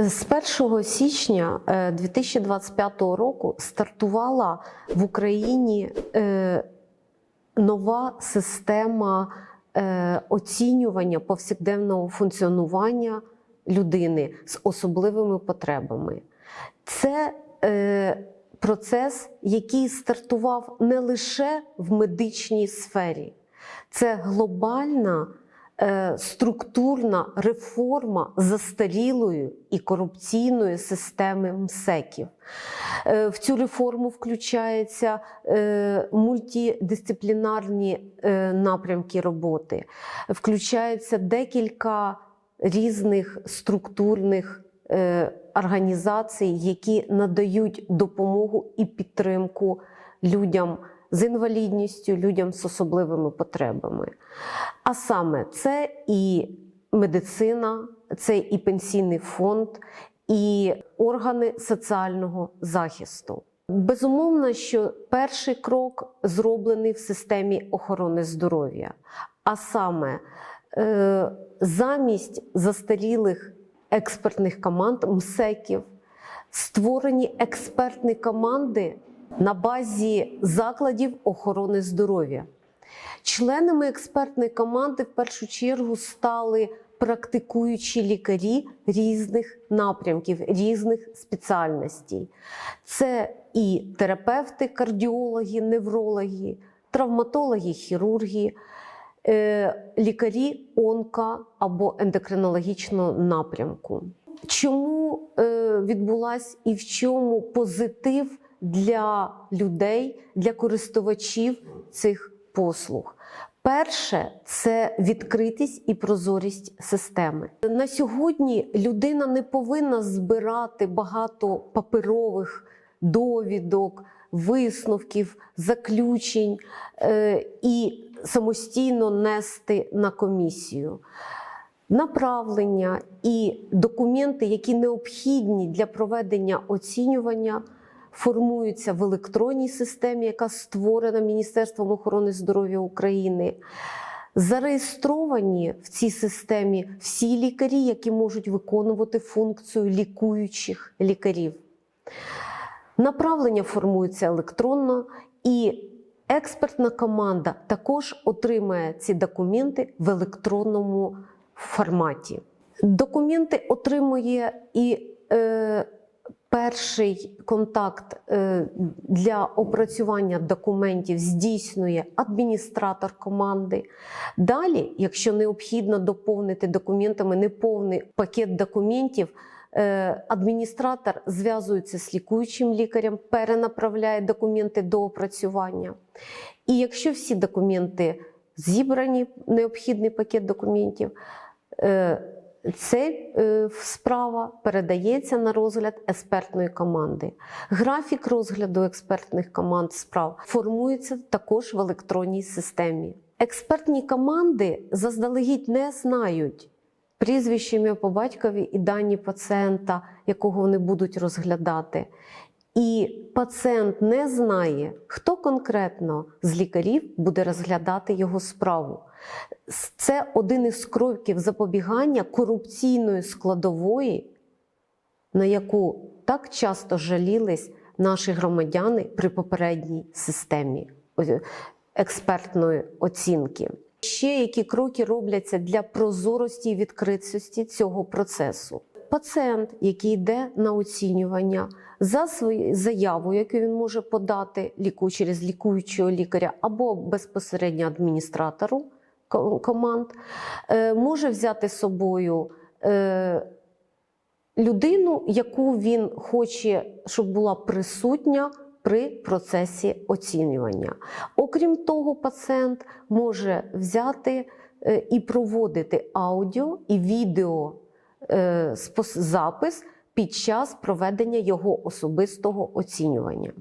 З 1 січня е, 2025 року стартувала в Україні е, нова система е, оцінювання повсякденного функціонування людини з особливими потребами. Це е, процес, який стартував не лише в медичній сфері, це глобальна е, структурна реформа застарілої і корупційної системи МСЕКів. Е, В цю реформу включаються е, мультидисциплінарні е, напрямки роботи, включаються декілька різних структурних е, організацій, які надають допомогу і підтримку людям з інвалідністю, людям з особливими потребами. А саме це і медицина, це і пенсійний фонд, і органи соціального захисту. Безумовно, що перший крок зроблений в системі охорони здоров'я, а саме е, замість застарілих експертних команд МСЕКів створені експертні команди на базі закладів охорони здоров'я. Членами експертної команди в першу чергу стали практикуючі лікарі різних напрямків, різних спеціальностей. Це і терапевти, кардіологи, неврологи, травматологи, хірурги, е, лікарі онка або ендокринологічного напрямку. Чому е, відбулась і в чому позитив для людей, для користувачів цих послуг? Перше це відкритість і прозорість системи. На сьогодні людина не повинна збирати багато паперових довідок, висновків, заключень е, і самостійно нести на комісію. Направлення і документи, які необхідні для проведення оцінювання, формуються в електронній системі, яка створена Міністерством охорони здоров'я України. Зареєстровані в цій системі всі лікарі, які можуть виконувати функцію лікуючих лікарів. Направлення формується електронно, і експертна команда також отримає ці документи в електронному форматі. Документи отримує і е, перший контакт е, для опрацювання документів здійснює адміністратор команди. Далі, якщо необхідно доповнити документами неповний пакет документів, е, адміністратор зв'язується з лікуючим лікарем, перенаправляє документи до опрацювання. І якщо всі документи зібрані, необхідний пакет документів, е, ця е, справа передається на розгляд експертної команди. Графік розгляду експертних команд справ формується також в електронній системі. Експертні команди заздалегідь не знають прізвище ім'я по батькові і дані пацієнта, якого вони будуть розглядати. І пацієнт не знає, хто конкретно з лікарів буде розглядати його справу. Це один із кроків запобігання корупційної складової, на яку так часто жалілись наші громадяни при попередній системі експертної оцінки. Ще які кроки робляться для прозорості і відкритості цього процесу? Пацієнт, який йде на оцінювання за свою заяву, яку він може подати ліку через лікуючого лікаря або безпосередньо адміністратору команд, е, може взяти з собою е, людину, яку він хоче, щоб була присутня при процесі оцінювання. Окрім того, пацієнт може взяти е, і проводити аудіо і відео запис під час проведення його особистого оцінювання.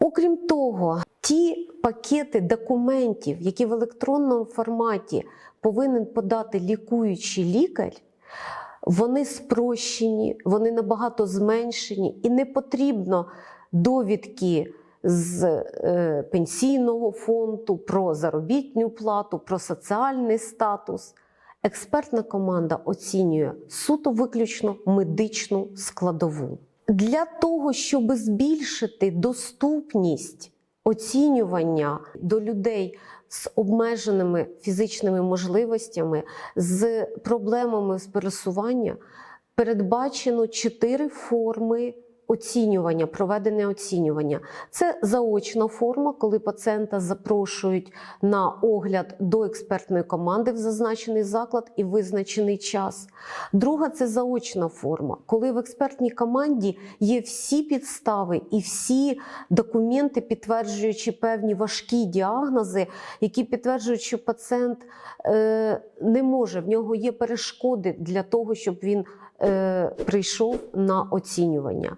Окрім того, ті пакети документів, які в електронному форматі повинен подати лікуючий лікар, вони спрощені, вони набагато зменшені, і не потрібно довідки з е, пенсійного фонду про заробітну плату, про соціальний статус. експертна команда оцінює суто виключно медичну складову. Для того, щоб збільшити доступність оцінювання до людей з обмеженими фізичними можливостями, з проблемами з пересування, передбачено чотири форми оцінювання, проведення оцінювання. Це заочна форма, коли пацієнта запрошують на огляд до експертної команди в зазначений заклад і визначений час. Друга це заочна форма, коли в експертній команді є всі підстави і всі документи, підтверджуючи певні важкі діагнози, які підтверджують, що пацієнт е, не може, в нього є перешкоди для того, щоб він прийшов на оцінювання.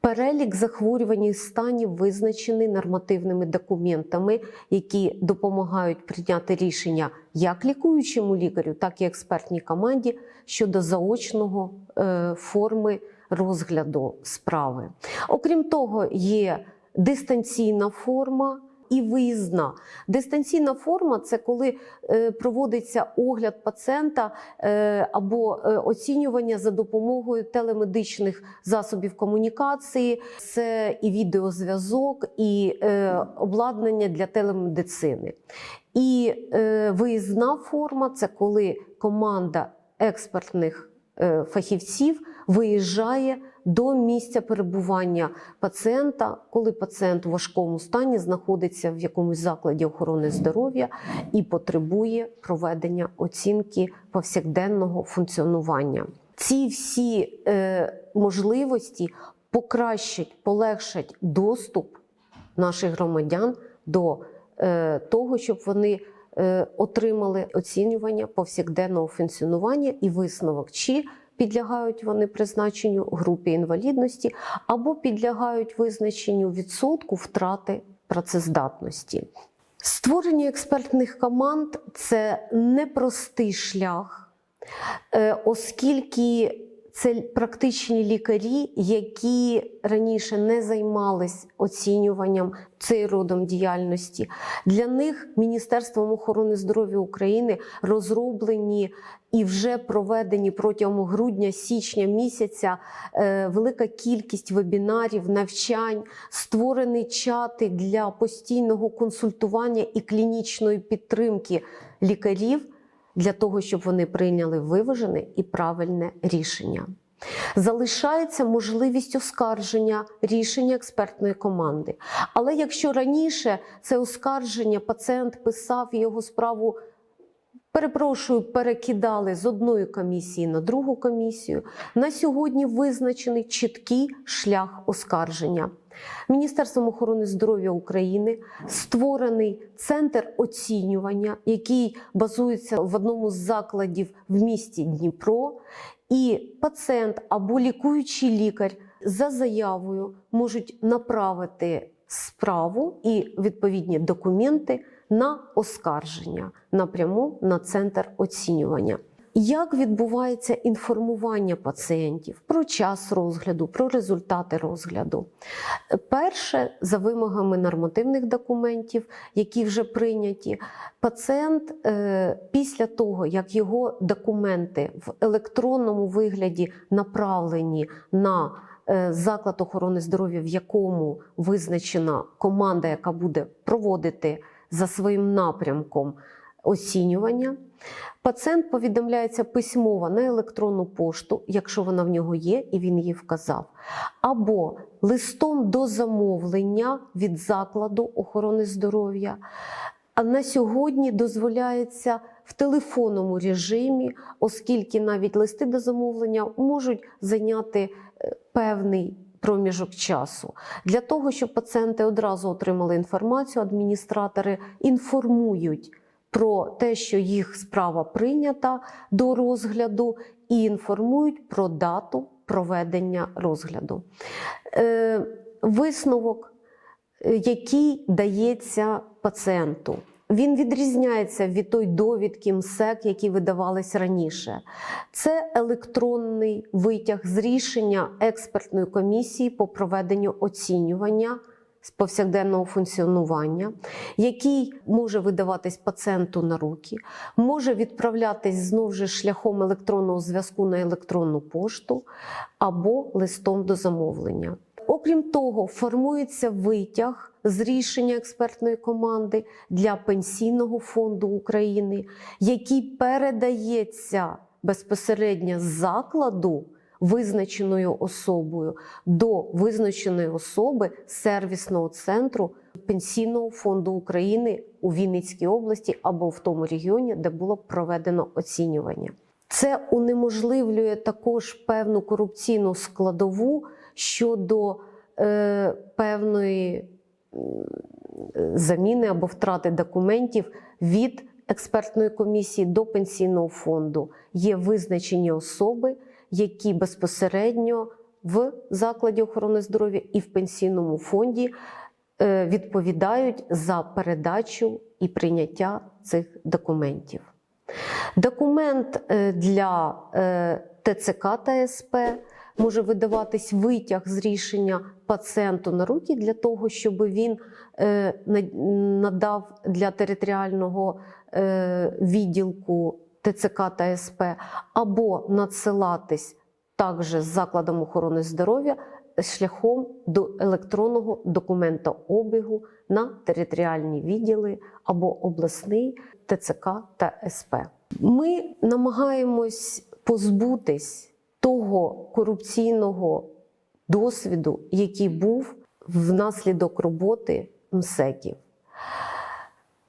Перелік захворювань і станів визначений нормативними документами, які допомагають прийняти рішення як лікуючому лікарю, так і експертній команді щодо заочного е, форми розгляду справи. Окрім того, є дистанційна форма. І виїзна дистанційна форма це коли е, проводиться огляд пацієнта е, або е, оцінювання за допомогою телемедичних засобів комунікації, це і відеозв'язок, і обладнання для телемедицини. І виїзна форма це коли команда експертних фахівців виїжджає до місця перебування пацієнта, коли пацієнт у важкому стані знаходиться в якомусь закладі охорони здоров'я і потребує проведення оцінки повсякденного функціонування. Ці всі е, можливості покращать, полегшать доступ наших громадян до е, того, щоб вони е, отримали оцінювання повсякденного функціонування і висновок, чи підлягають вони призначенню групі інвалідності або підлягають визначенню відсотку втрати працездатності. Створення експертних команд це непростий шлях, е, оскільки це практичні лікарі, які раніше не займались оцінюванням цей родом діяльності. Для них Міністерством охорони здоров'я України розроблені і вже проведені протягом грудня-січня місяця е, велика кількість вебінарів, навчань, створені чати для постійного консультування і клінічної підтримки лікарів для того, щоб вони прийняли виважене і правильне рішення. Залишається можливість оскарження рішення експертної команди. Але якщо раніше це оскарження пацієнт писав його справу, перепрошую, перекидали з одної комісії на другу комісію, на сьогодні визначений чіткий шлях оскарження. Міністерством охорони здоров'я України створений центр оцінювання, який базується в одному з закладів в місті Дніпро. І пацієнт або лікуючий лікар за заявою можуть направити справу і відповідні документи на оскарження напряму на центр оцінювання. Як відбувається інформування пацієнтів про час розгляду, про результати розгляду? Перше, за вимогами нормативних документів, які вже прийняті, пацієнт е, після того, як його документи в електронному вигляді направлені на е, заклад охорони здоров'я, в якому визначена команда, яка буде проводити за своїм напрямком оцінювання. Пацієнт повідомляється письмово на електронну пошту, якщо вона в нього є, і він її вказав, або листом до замовлення від закладу охорони здоров'я. На сьогодні дозволяється в телефонному режимі, оскільки навіть листи до замовлення можуть зайняти е, певний проміжок часу. Для того, щоб пацієнти одразу отримали інформацію, адміністратори інформують про те, що їх справа прийнята до розгляду, і інформують про дату проведення розгляду. Е, Висновок, е, який дається пацієнту. Він відрізняється від той довідки МСЕК, які видавались раніше. Це електронний витяг з рішення експертної комісії по проведенню оцінювання з повсякденного функціонування, який може видаватись пацієнту на руки, може відправлятись знову ж шляхом електронного зв'язку на електронну пошту або листом до замовлення. Окрім того, формується витяг з рішення експертної команди для Пенсійного фонду України, який передається безпосередньо з закладу визначеною особою до визначеної особи сервісного центру Пенсійного фонду України у Вінницькій області або в тому регіоні, де було проведено оцінювання. Це унеможливлює також певну корупційну складову щодо е, певної заміни або втрати документів від експертної комісії до пенсійного фонду. Є визначені особи, які безпосередньо в закладі охорони здоров'я і в пенсійному фонді е, відповідають за передачу і прийняття цих документів. Документ е, для е, ТЦК та СП може видаватись витяг з рішення пацієнту на руки для того, щоб він надав для територіального відділку ТЦК та СП, або надсилатись також з закладом охорони здоров'я шляхом до електронного документообігу на територіальні відділи або обласний ТЦК та СП. Ми намагаємось позбутись того корупційного досвіду, який був внаслідок роботи МСЕКів.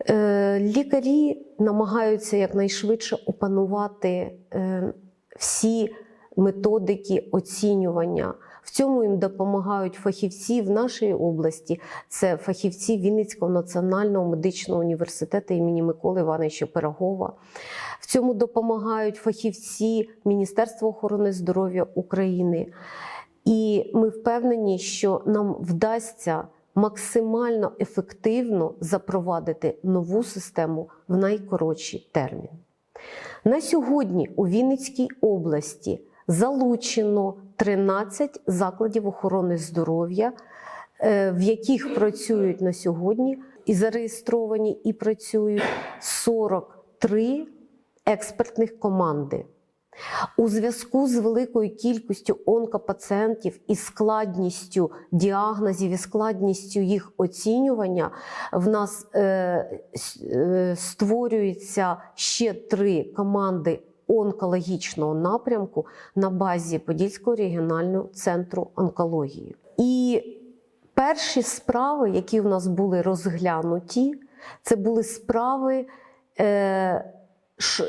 Е, Лікарі намагаються якнайшвидше опанувати е, всі методики оцінювання. В цьому їм допомагають фахівці в нашій області. Це фахівці Вінницького національного медичного університету імені Миколи Івановича Пирогова. В цьому допомагають фахівці Міністерства охорони здоров'я України. І ми впевнені, що нам вдасться максимально ефективно запровадити нову систему в найкоротший термін. На сьогодні у Вінницькій області залучено 13 закладів охорони здоров'я, е, в яких працюють на сьогодні і зареєстровані і працюють 43 експертних команди. У зв'язку з великою кількістю онкопацієнтів і складністю діагнозів і складністю їх оцінювання, в нас е, е, ще три команди онкологічного напрямку на базі Подільського регіонального центру онкології. І перші справи, які в нас були розглянуті, це були справи. Е,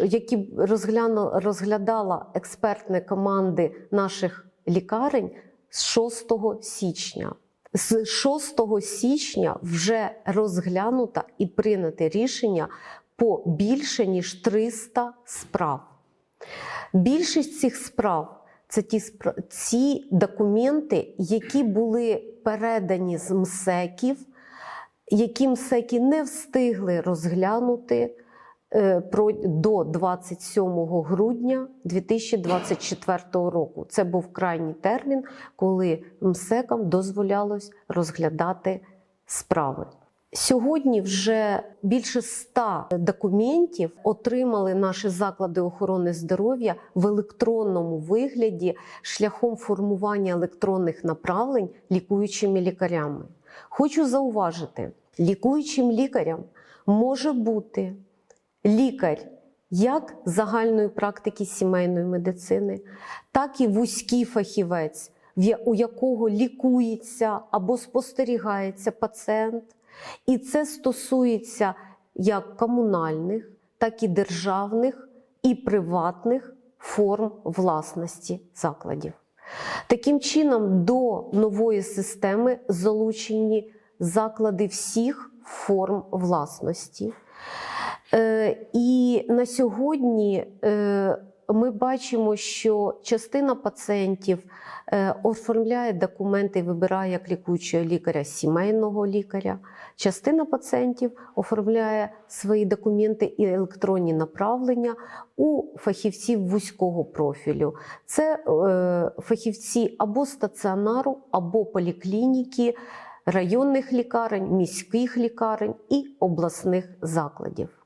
які розгляну, розглядала експертні команди наших лікарень з 6 січня. З 6 січня вже розглянуто і прийняте рішення по більше ніж 300 справ. Більшість цих справ це ті, ці документи, які були передані з МСЕКів, які МСЕКи не встигли розглянути до 27 грудня 2024 року. Це був крайній термін, коли МСЕКам дозволялось розглядати справи. Сьогодні вже більше 100 документів отримали наші заклади охорони здоров'я в електронному вигляді шляхом формування електронних направлень лікуючими лікарями. Хочу зауважити, лікуючим лікарям може бути лікар як загальної практики сімейної медицини, так і вузький фахівець, у якого лікується або спостерігається пацієнт. І це стосується як комунальних, так і державних і приватних форм власності закладів. Таким чином, до нової системи залучені заклади всіх форм власності. Е, І на сьогодні е, ми бачимо, що частина пацієнтів е, оформляє документи і вибирає як лікуючого лікаря сімейного лікаря. Частина пацієнтів оформляє свої документи і електронні направлення у фахівців вузького профілю. Це фахівці або стаціонару, або поліклініки районних лікарень, міських лікарень і обласних закладів.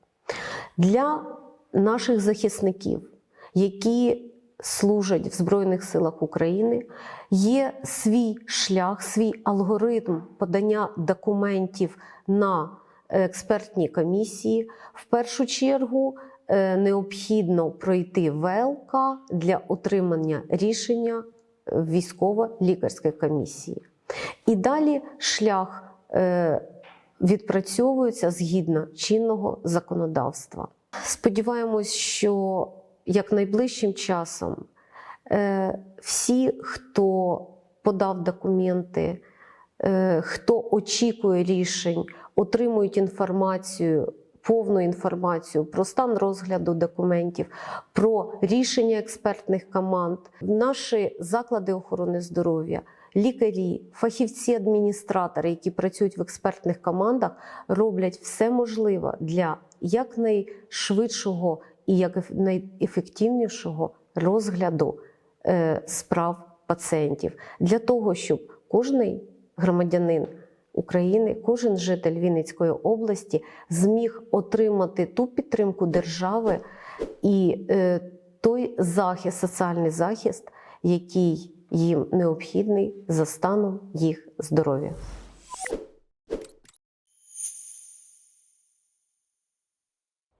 Для наших захисників, які служать в Збройних силах України, є свій шлях, свій алгоритм подання документів на експертні комісії. В першу чергу е, необхідно пройти ВЛК для отримання рішення е, військово-лікарської комісії. І далі шлях відпрацьовується згідно чинного законодавства. Сподіваємось, що як найближчим часом е, всі, хто подав документи, е, хто очікує рішень, отримують інформацію. Повну інформацію про стан розгляду документів, про рішення експертних команд, наші заклади охорони здоров'я, лікарі, фахівці, адміністратори, які працюють в експертних командах, роблять все можливе для якнайшвидшого і як найефективнішого розгляду е, справ пацієнтів. Для того, щоб кожний громадянин України, кожен житель Вінницької області зміг отримати ту підтримку держави і е, той захист, соціальний захист, який їм необхідний за станом їх здоров'я.